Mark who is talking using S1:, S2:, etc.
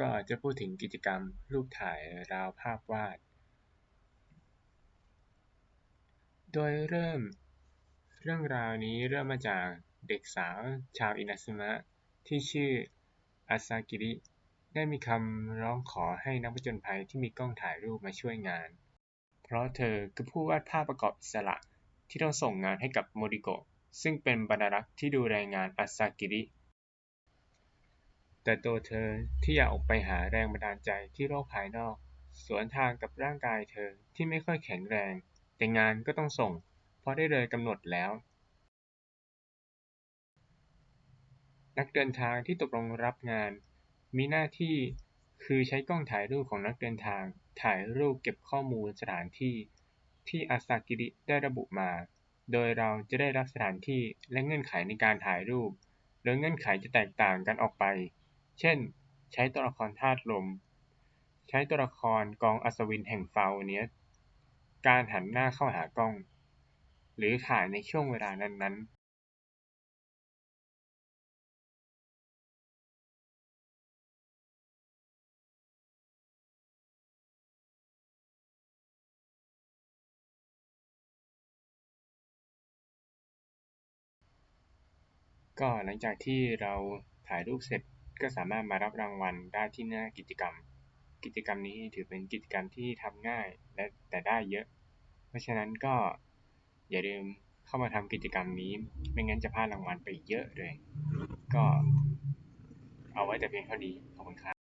S1: ก็จะพูดถึงกิจกรรมรูปถ่ายราวภาพวาด โดยเริ่มเรื่องราวนี้เริ่มมาจากเด็กสาวชาวอินาซึมะที่ชื่ออาซากิริได้มีคำร้องขอให้นักผจญภัยที่มีกล้องถ่ายรูปมาช่วยงาน เพราะเธอคือผู้วาดภาพประกอบอิสระที่ต้องส่งงานให้กับโมริโกะซึ่งเป็นบรรณารักษ์ที่ดูแลงานอาซากิริ แต่ตัวเธอที่อยากออกไปหาแรงบันดาลใจที่โลกภายนอก สวนทางกับร่างกายเธอที่ไม่ค่อยแข็งแรง แต่งานก็ต้องส่ง เพราะได้เลยกำหนดแล้ว นักเดินทางที่ตกลงรับงาน มีหน้าที่คือใช้กล้องถ่ายรูปของนักเดินทาง ถ่ายรูปเก็บข้อมูลสถานที่ ที่อาซากิริได้ระบุมา โดยเราจะได้รับสถานที่และเงื่อนไขในการถ่ายรูป โดยเงื่อนไขจะแตกต่างกันออกไป เช่น ใช้ตัวละครธาตุลม ใช้ตัวละครกองอัศวินแห่งฟาวเนียส การหันหน้าเข้าหากล้อง หรือถ่ายในช่วงเวลานั้นๆก็หลังจากที่เราถ่ายรูปเสร็จ ก็สามารถมารับรางวัลได้ที่หน้ากิจกรรม กิจกรรมนี้ถือเป็นกิจกรรมที่ทำง่ายและแต่ได้เยอะ เพราะฉะนั้นก็อย่าลืมเข้ามาทำกิจกรรมนี้ ไม่งั้นจะพลาดรางวัลไปเยอะเลย ก็เอาไว้แต่เพียงเท่านี้ ขอบคุณครับ